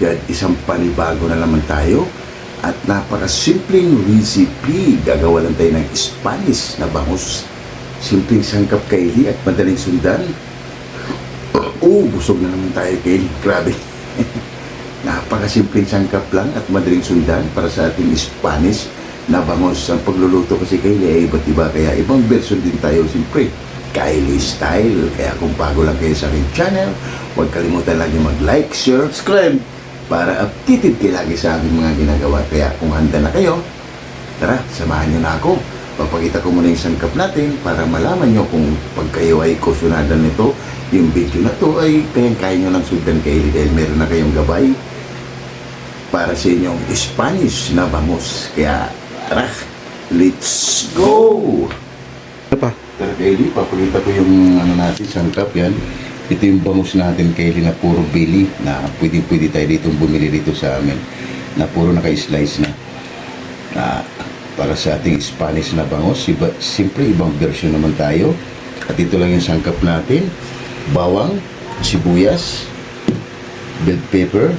God, isang panibago na naman tayo at napakasimpleng recipe. Gagawa lang tayo ng Spanish na bangus. Simpleng sangkap kaili at madaling sundan. Oo, busog na naman tayo kaili. Grabe. Napakasimpleng sangkap lang at madaling sundan para sa ating Spanish na bangus. Ang pagluluto kasi kaili ay iba't iba. Kaya ibang version din tayo siyempre. Kylie Style. Kaya kung bago lang kayo sa aking channel, huwag kalimutan lagi mag-like, share, subscribe para updated kayo lagi sa aking mga ginagawa. Kaya kung handa na kayo, tara, samahan niyo na ako. Papakita ko muna yung sangkap natin para malaman nyo kung pag kayo ay kusunadan nito, yung video na to ay kayang-kaya nyo lang sundan kayo dahil meron na kayong gabay para sa inyong Spanish na bangus. Kaya tara, let's go! Ano pa? Tara Kaylee, papakita ko yung ano natin, sangkap yan. Ito yung bangus natin Kaylee na puro bili na pwede pwede tayo dito bumili dito sa amin na puro naka-slice na. Na para sa ating Spanish na bangus, iba, simple ibang version naman tayo. At ito lang yung sangkap natin. Bawang, sibuyas, bell pepper,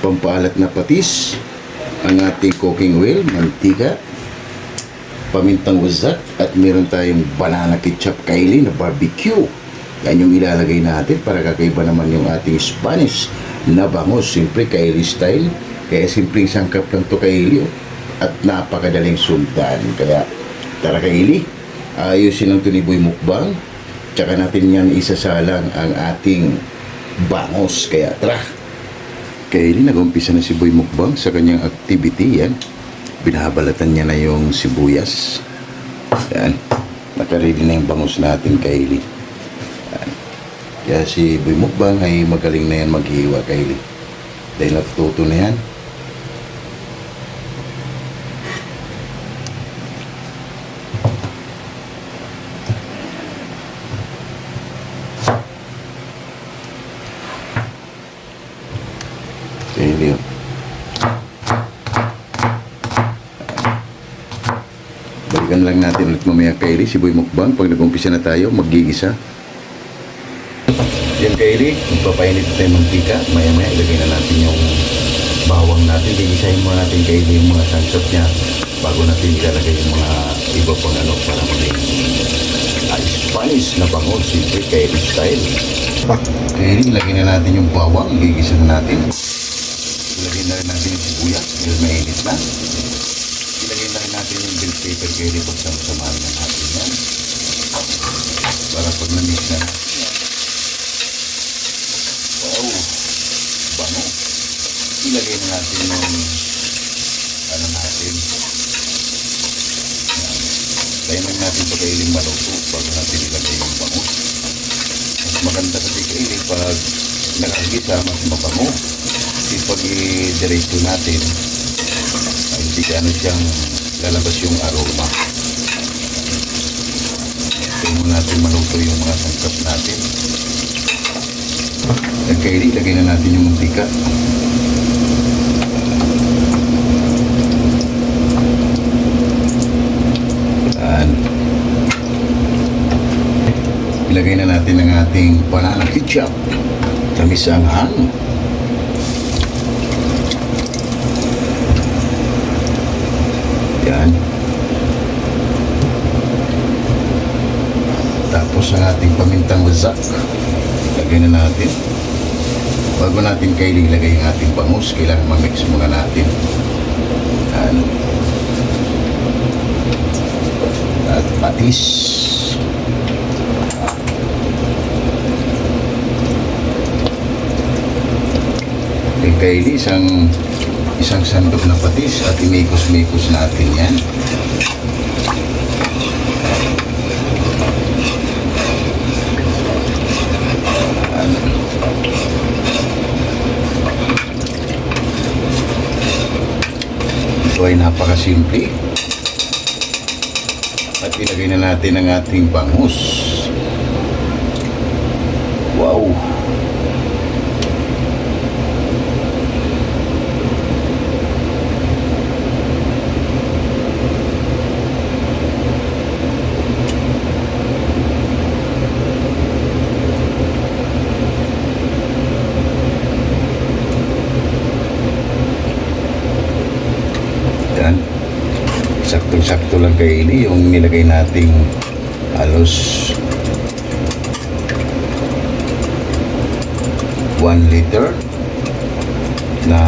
pampaalat na patis, ang ating cooking oil, mantika, pamintang wazak at meron tayong banana ketchup kaili na barbecue. Yan yung ilalagay natin para kakaiba naman yung ating Spanish na bangus. Siyempre kaili style. Kaya simpleng sangkap lang to kaili. oh. At napakadaling sundan. Kaya tara kaili. Ayusin lang ito ni Boy Mukbang. Tsaka natin yan isasalang ang ating bangus. Kaya tara. Kaili, nag-umpisa na si Boy Mukbang sa kanyang activity yan binabalatan niya na yung sibuyas. Yan. Nakaready na yung bangus natin, Kylie. Kaya si Boy Mukbang ay magaling na yan maghiwa, Kylie. Dahil natututo na yan. Kylie, oh. Balikan lang natin ulit mamaya Kylie, si Boy Mukbang. Pag nag-umpisa na tayo, magigisa. Yan Kylie, magpapainit tayo ng mantika. Maya-maya ilagay na natin yung bawang natin. Gigisahin muna natin Kylie yung mga sansot niya bago natin ilalagay yung mga iba pang ano para maging ah, Spanish na bangon. Siyempre Kylie style. Kylie, ilagay na natin yung bawang. Gigisa na natin. Ilagay na rin natin yung sibuyas dahil mainit na. Ilagay na rin natin yung bell pepper kayo pag samahin na natin yan. Para pag namix na natin Wow! Bango! Ilagay na natin yung natin. Tayo lang natin sa kailing maluto bago natin ilagay yung bango. Mas maganda kasi kailing pag nakagisa mas mabango. Kasi pag i-diretso natin, ay hindi gaano siyang lalabas yung aroma. Kaya muna natin maluto yung mga sangkap natin. At kaya ilagay na natin yung mantika. Yan. Ilagay na natin ang ating banana ketchup. Tamis ang hang. Yan. Tapos ang ating pamintang wazak. Lagay na natin. Bago natin kayo ilagay ang ating bangus, kailangan mamix muna natin. Yan. At patis. Kay Kylie, isang isang sandok na patis at imikos-mikos natin yan. Ito ay napakasimple. At ilagay na natin ang ating bangus. Wow! Saktong-sakto lang kay Eli yung nilagay nating halos 1 liter na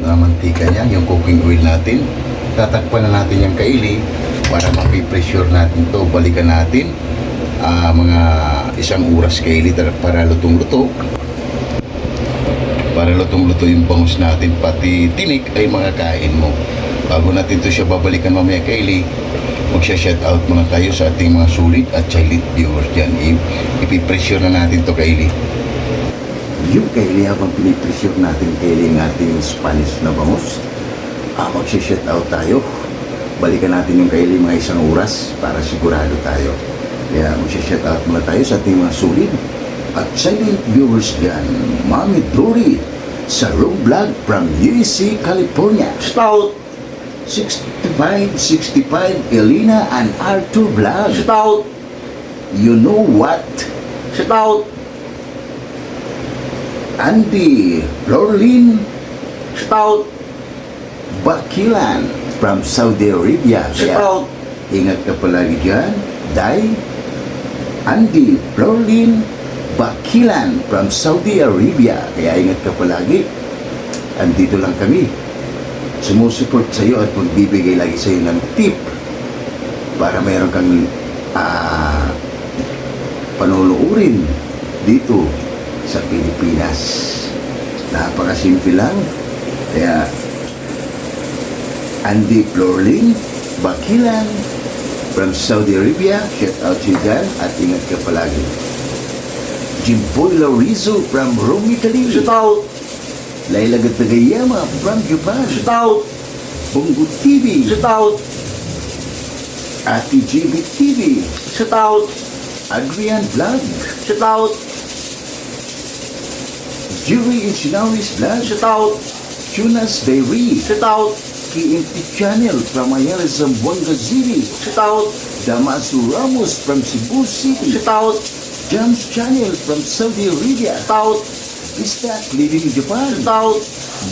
na mantika niya, yung cooking oil natin. Tatakpan na natin yung kaili para mapipressure natin to Balikan natin ah, mga isang oras kaili para lutong-luto. Para lutong-luto yung bangus natin, pati tinik ay mga kain mo. Bago natin to siya babalikan mamaya kaili, magsha-shout out muna tayo sa ating mga sulit at silent viewers dyan. Ipipressure na natin to kaili. Yung kaili habang pinipressure natin kaili ng ating Spanish na bangus, ah, magsha-shout out tayo. Balikan natin yung kaili mga isang oras para sigurado tayo. Kaya magsha-shout out muna tayo sa ating mga sulit at silent viewers dyan. Mami Dory sa Room Vlog from USC, California. Stout 6565 Elena and R2 Vlog. Stout You know what? Stout Andy Lorlin Stout Bakilan from Saudi Arabia. Kaya, ingat ka palagi dyan. Dai Andy Lorlin Bakilan from Saudi Arabia. Kaya ingat ka palagi. Andito lang kami. Sumusuport sa iyo at magbibigay lagi sa iyo ng tip para mayroon kang ah panunuurin dito sa Pilipinas. Napakasimple lang. Kaya Andy Florling, Bakilan, from Saudi Arabia, shout out to you dyan at ingat ka palagi. Jimboy Laurizo from Rome, Italy. Shout out! Laila Gatagayama from Japan. Shout out! Bungo TV. Shout out! Ate JB TV. Shout out! Adrian Vlog. Shout out! Jury Inchinaris Vlog. Shout out! Tunas Dairy. Shout out! KMT Channel from Ayala Zamboanga City. Shout out! Damaso Ramos from Cebu City. Shout out! Jams Channel from Saudi Arabia. Shout out! Vista living in Japan. Shout out!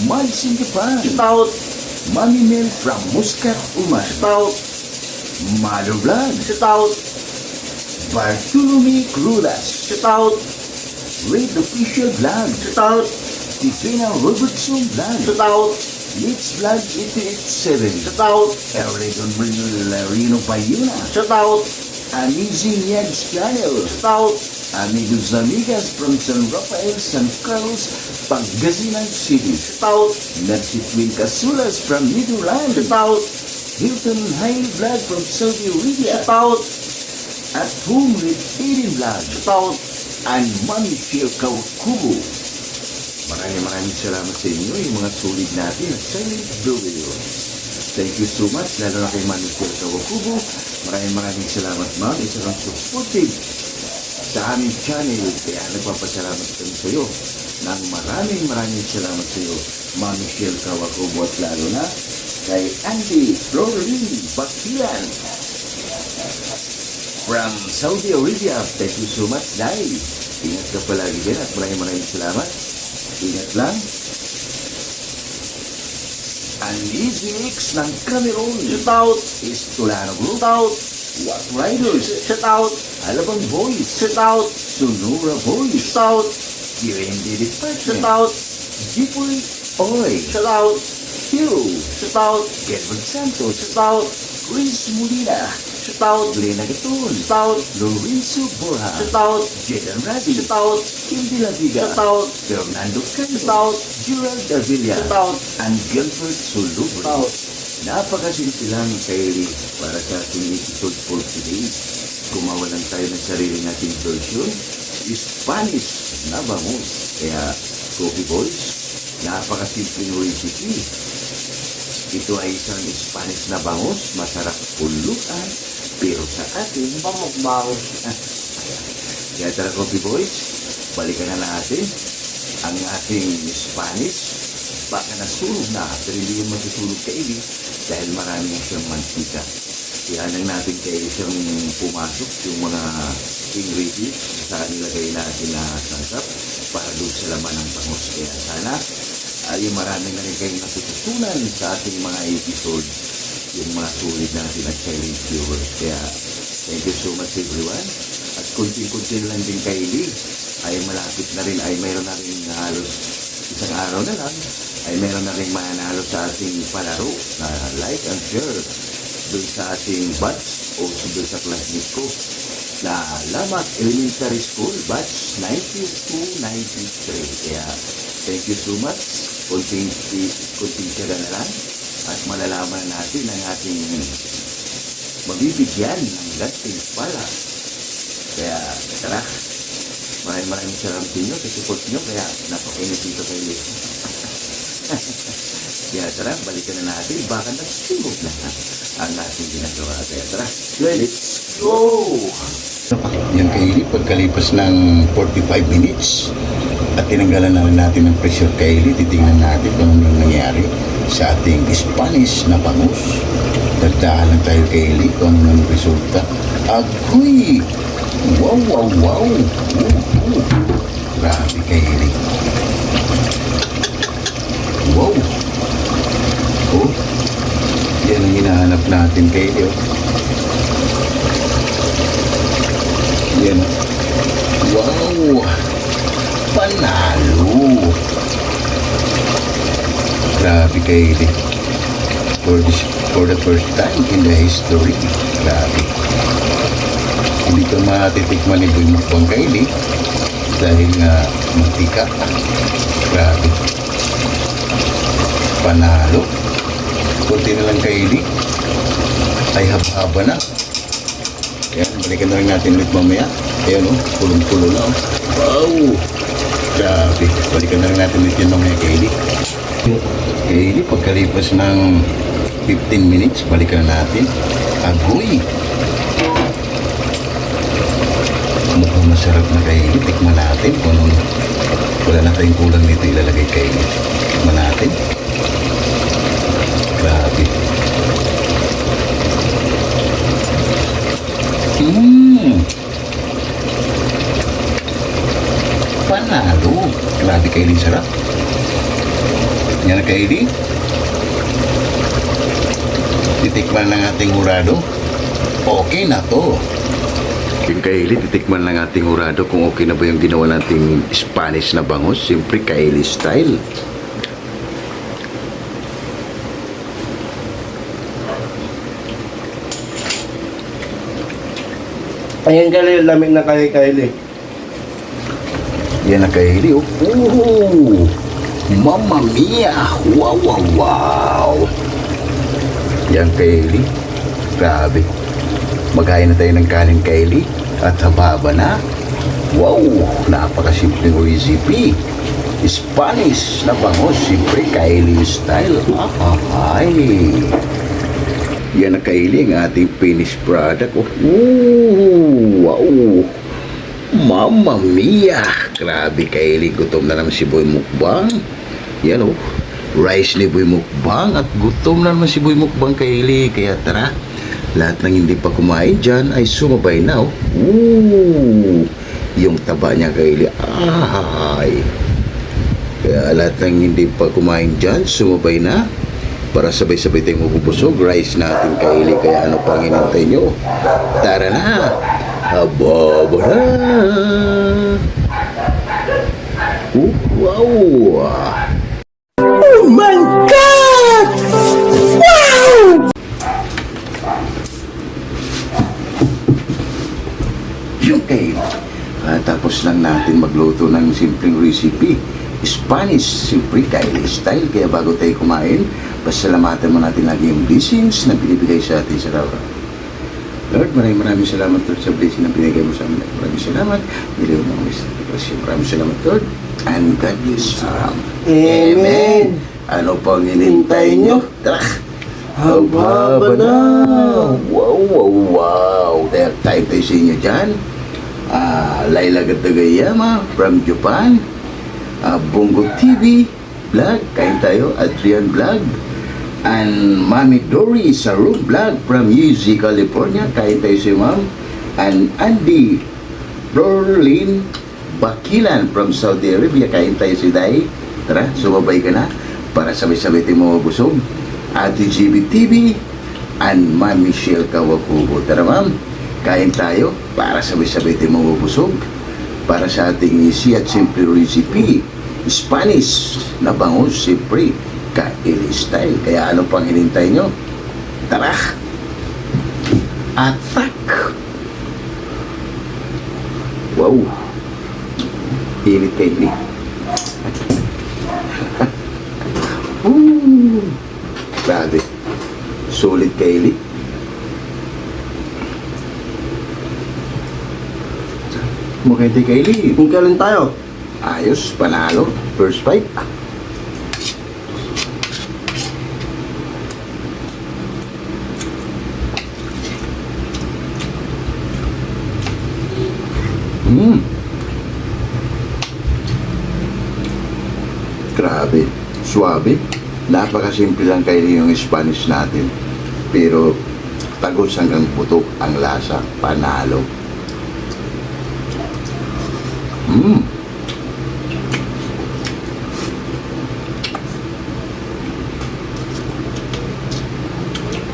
Mads in Japan. Shout out! Mami Mel from Muscat, Uma. Shout out! Mother Vlog. Shout out! Bartolome Crudas. Shout out! Raid Official Vlog. Shout out! Ivina Robertson Vlog. Shout out! Mitch Vlog 887. Shout out! Erlegon Larino Bayuna. Shout out! Amazing Yags Channel. Out! Amigos Amigas from San Rafael, San Carlos, Pangasinan City. Shout out! Nancy Twin Casulas from. Shout out! Hilton Haile Vlog from Saudi Arabia. Out! At home with Vlog. Shout out! And Mami Shir Kawakubo. Maraming maraming salamat sa inyo, yung mga sulit natin at silent viewers. Thank you so much, lalo na kay Shir Kawakubo. Maraming maraming salamat, Mami, sa kang supportive sa aming channel. Kaya nagpapasalamat kami sa iyo. Nang maraming maraming salamat sa iyo, Shir Kawakubo at lalo na kay Andy Florin Bakilan from Saudi Arabia. Thank you so much, dahil ingat ka palagi dyan at maraming maraming salamat. Ingat lang. Ang Easy X ng Cameroon. Shout out. Shout out. Riders. Shout out. Alabang Boys. Shout out. Sonora Boys. Shout out. QMD Department. Shout out. Jipoy Oy. Shout out. Hero. Shout out. Edward Santos. Shout out. Chris Molina. Shout out. Lena Gatun. Shout out. Lorenzo Borja. Shout out. Jaden Rati. Shout out. Indy Laviga. Shout out. Fernando Cano. Shout out. Gerald Avila. Shout out. And Gilbert Sulubo. Shout out. Napakasimple lang, Kylie, para sa ating episode for today. Gumawa lang tayo ng sarili nating version. Spanish na bangus. Kaya, Coffee Boys, napakasimpleng recipe. Ito ay isang Spanish na bangus, masarap uluan, pero sa atin, Bangus. kaya tara Coffee Boys, balikan na natin ang ating Spanish. Baka nasunog na, pero hindi yung masusunog ka ili dahil marami na siyang mantika. Kaya lang natin kay siyang pumasok yung mga ingredients sa nilagay natin na sangkap para doon sa laman ng bangus. Kaya sana ay marami na rin kayong natutunan sa ating mga episode. Yung mga sulit natin at silent viewers. Kaya, thank you so much everyone. At kunti-kunti na lang din kaili ay malapit na rin ay mayroon na rin halos isang araw na lang ay mayroon na rin mananalo sa ating palaro. Ah, like and share doon sa ating batch o doon sa classmate ko na Lamak Elementary School batch 9293. Kaya thank you so much. Kunting, kunting tiyaga na lang at malalaman natin ang ating mabibigyan ng gantimpala. Kaya tara, maraming maraming salamat sa inyo sa support nyo. Kaya napakainit dito kayo. Kaya tara, balikan na natin. Baka nagsimog na ang ating ginagawa. Kaya tara, let's go! Yan kaili, pagkalipas ng 45 minutes at tinanggalan na rin natin ng pressure kaili, titingnan natin kung ano yung nangyari sa ating Spanish na bangus. Dagdahan lang tayo kaili kung ano yung resulta. Agoy! Wow, wow, wow! Uh. Grabe kaili. Wow! Oh, yan ang hinahanap natin kaili. Oh. Yan. Wow! Panalo! Grabe kaili. For, this, for the first time in the history. Grabe. Hindi ko matitikman ni Boy Mukbang kaili dahil nga mantika. Grabe. Panalo. Kunti na lang kaili. Ay haba-haba na. Ayan, balikan na rin natin ulit mamaya. Ayan o, pulong-pulo na o. Wow! Grabe. Balikan na rin natin ulit yun mamaya kay Eli. Kay Eli, pagkalipas ng 15 minutes, balikan na natin. Agoy! Mukhang masarap na kay Eli. Tikman natin kung wala na tayong kulang dito ilalagay kay Eli. Tikman natin. Grabe. Mmm. Panalo. Grabe kayo din sarap. Din. Titikman ng ating hurado. Okay na to. Yung kaili, titikman ng ating hurado kung okay na ba yung ginawa nating Spanish na bangus. Siyempre, kaili style. Ayan kali, lamig na kay Kylie. Yan na kaili. Oh. Ooh. Mamma mia! Wow, wow, wow! Yan kaili. Grabe. Maghain na tayo ng kanin kaili. At hababa na. Wow! Napakasimpleng recipe. Spanish na bangos. Siyempre, kaili style. Ah, ay. Yan na kaili ang ating finished product. Oh. Ooh, wow! Mamma mia! Grabe kaili, gutom na naman si Boy Mukbang. Yan oh, rice ni Boy Mukbang at gutom na naman si Boy Mukbang kaili. Kaya tara, lahat ng hindi pa kumain dyan ay sumabay na oh. Ooh, yung taba niya kaili. Ay! Kaya lahat ng hindi pa kumain dyan, sumabay na para sabay-sabay tayong mabubusog. Rice natin kaili, kaya ano pang inintay nyo? Tara na! Hababa na! Oh, wow! Ah, tapos lang natin magluto ng simpleng recipe. Spanish, siyempre Kylie style. Kaya bago tayo kumain, pasalamatan mo natin lagi yung blessings na binibigay sa atin sa araw. Lord, maraming maraming salamat Lord sa blessing na binigay mo sa amin. Maraming salamat. Niliw mo ang blessing. Maraming salamat Lord. And God bless you. Amen. Ano pang inintay nyo? Tara! Haba na. Wow, wow, wow. Dahil tayo tayo sa inyo dyan. Ah, Laila Gatagayama from Japan. Ah, Bongo TV vlog. Kain tayo. Adrian vlog. And Mami Dory Saru vlog from UZ California. Kain tayo si Ma'am. And Andy Rolin Bakilan from Saudi Arabia. Kain tayo si Day. Tara, sumabay ka na para sabay-sabay tayo mabusog. Ate GB TV and Ma'am Michelle Kawakubo. Tara ma'am, kain tayo para sabay-sabay tayo mabusog. Para sa ating easy at simple recipe, Spanish na bangus, siyempre, kaili style. Kaya ano pang hinintay nyo? Tara! Attack! Wow! Init Nick. Ooh, Grabe. Sulit kay Lee. Maganda kay Lee. Kung kailan tayo? Ayos, panalo. First fight. Hmm. Grabe. Suabe. Napakasimple lang kayo yung Spanish natin. Pero tagos hanggang putok ang lasa. Panalo. Hmm.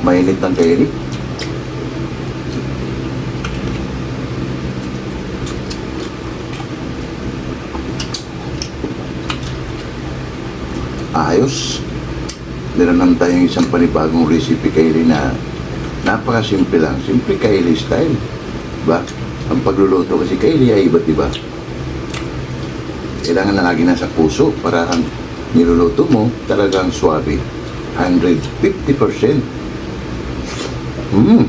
Mainit ng kairi. Ayos. Meron naman tayong isang panibagong recipe kaili na napakasimple lang. Simple kaili style. Diba? Ang pagluluto kasi kaili ay iba't iba. Kailangan na lagi nasa puso para ang niluluto mo talagang swabe. 150%. Mm.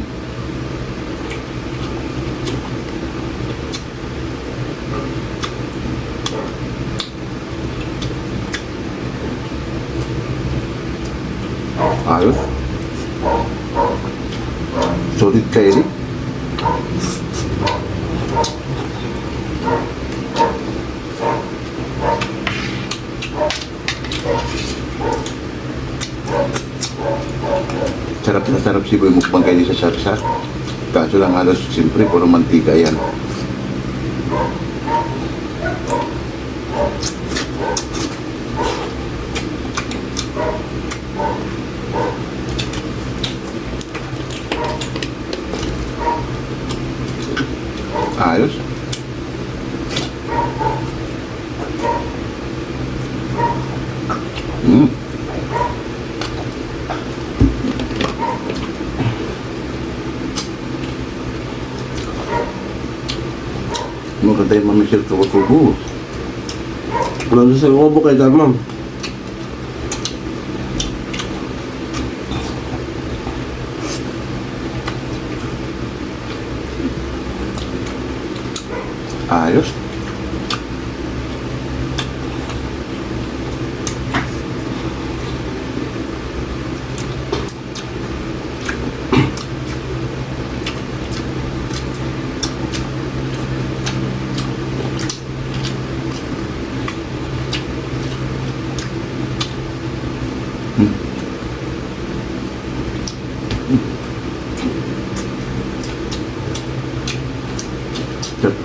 Ayos. Solid kaili. Sarap na sarap si Boy Mukbang kaili sa sarsa. Kaso lang halos siyempre puro mantika yan. Ayos. Mm. Maganda yung mamisil kawakubo. Nandun sa kay Dan, ma'am. Ayos.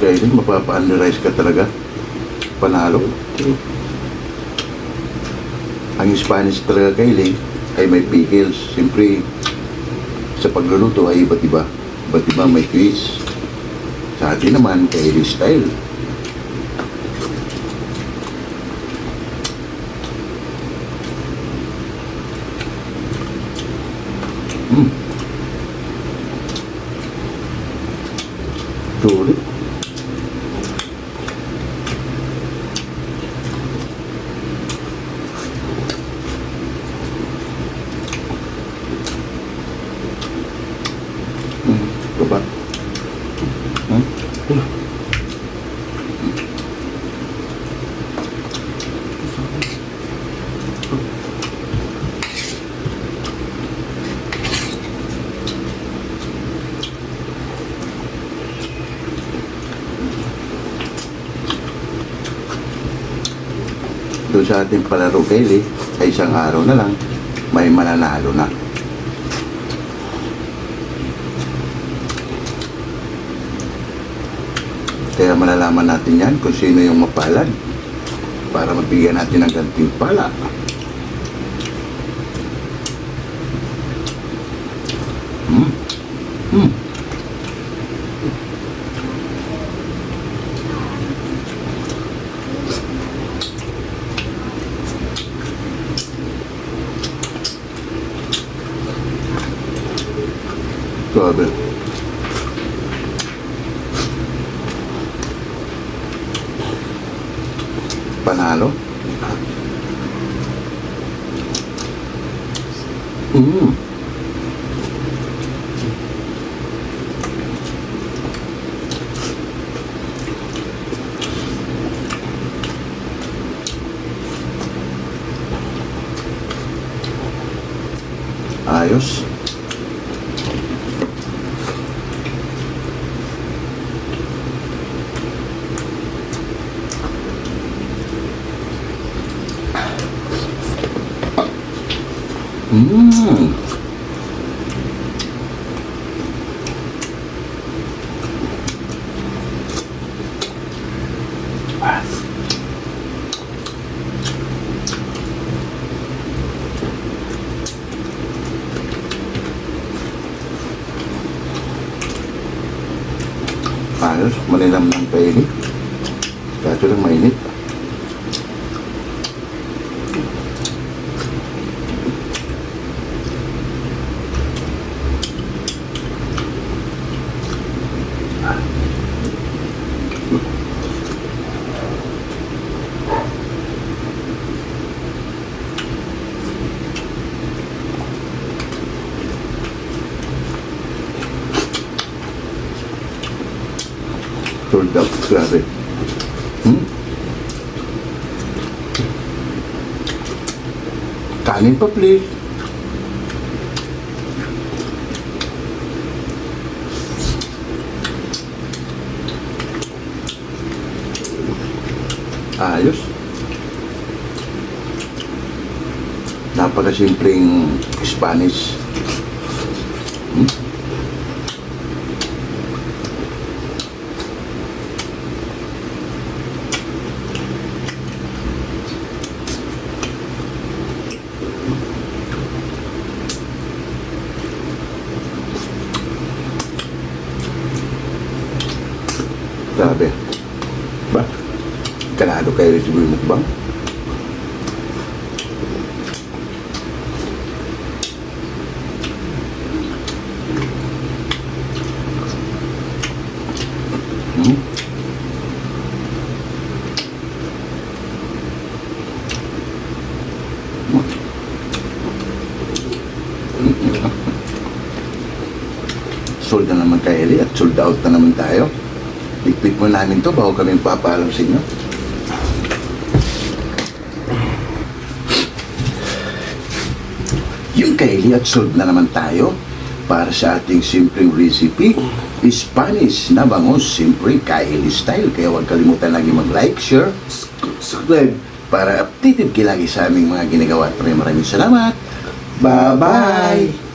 Din, mapapa-analyze ka talaga. Panalo. Ang Spanish talaga kaili ay may pickles. Siyempre, sa pagluluto ay iba't iba. Iba't iba may twist. Sa atin naman, kaili style. Mm. Sulit. Hmm, ito ba? Hmm? Doon sa ating palaro Kelly, ay isang araw na lang, may mananalo na. Kaya malalaman natin yan kung sino yung mapalad. para mabigyan natin ng gantimpala. Hmm. Grabe. Panalo. Mm. Ayos. Mm. Ayos, malinam ng painit. Kaso lang mainit. Sold out, grabe. Hmm? Kanin pa, please. Ayos. Napakasimpleng Spanish. Hmm? Grabe. Ba? Kanado kayo rin siguro yung mukbang? Hmm? Sold na naman kay Eli at sold out na naman tayo. Ligpit mo namin to bago kami papaalam sa inyo. Yung kaili at solve na naman tayo para sa ating simpleng recipe. Spanish na bangus, simple kaili style. Kaya huwag kalimutan lagi mag-like, share, subscribe para updated kayo lagi sa aming mga ginagawa. Maraming maraming salamat. Bye-bye!